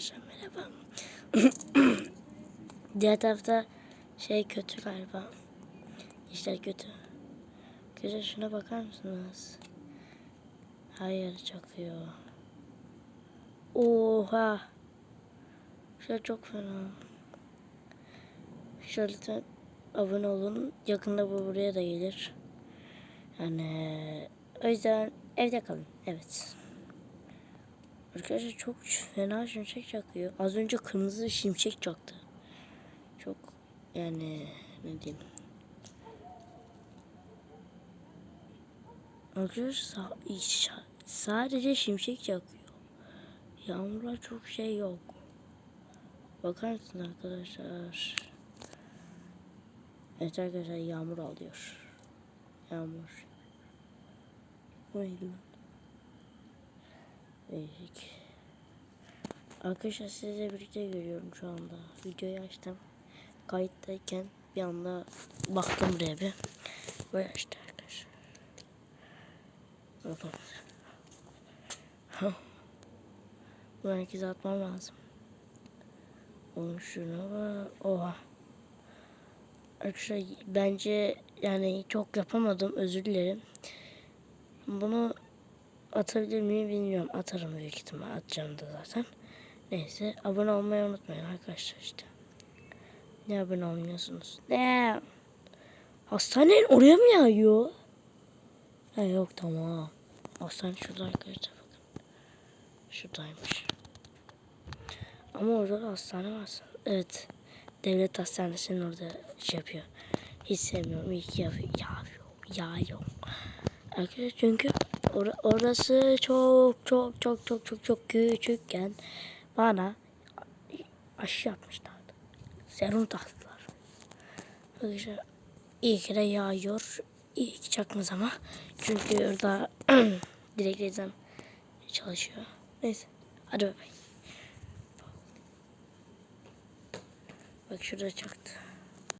arkadaşlar merhaba. Diğer tarafta şey kötü galiba. İşler kötü. Güzel şuna bakar mısınız? Hayır çakıyor. Oha. Şöyle çok fena. Şöyle lütfen abone olun. Yakında bu buraya da gelir. Yani o yüzden evde kalın. Evet. Arkadaşlar çok fena şimşek çakıyor. Az önce kırmızı şimşek çaktı. Çok yani ne diyeyim. Arkadaşlar sa- sa- sadece şimşek çakıyor. Yağmurlar çok şey yok. Bakar mısın arkadaşlar? Evet arkadaşlar yağmur alıyor. Yağmur. Bu neydi? Değişik. Arkadaşlar sizle birlikte görüyorum şu anda. Videoyu açtım. Kayıttayken bir anda baktım buraya bir. Böyle açtı arkadaşlar. Bakın. Bunu herkese atmam lazım. Oğlum şuna bak. Oha. Arkadaşlar bence yani çok yapamadım özür dilerim. Bunu atabilir miyim bilmiyorum. Atarım büyük ihtimal. Atacağım da zaten. Neyse abone olmayı unutmayın arkadaşlar işte. Ne abone olmuyorsunuz? Ne? Hastanenin oraya mı yağıyor? Ha yok tamam. Hastane şurada arkadaşlar bakın. Şuradaymış. Ama orada da hastane var. Evet. Devlet hastanesinin orada şey yapıyor. Hiç sevmiyorum. İyi ki yapıyor. Yağıyor. Yağıyor. Arkadaşlar çünkü or- orası çok çok çok çok çok çok küçükken bana aşı yapmışlardı. Serum taktılar. Arkadaşlar iyi ki de yağıyor. İyi ki çakmaz ama. Çünkü orada direkt rezan çalışıyor. Neyse. Hadi bay. Bak şurada çaktı.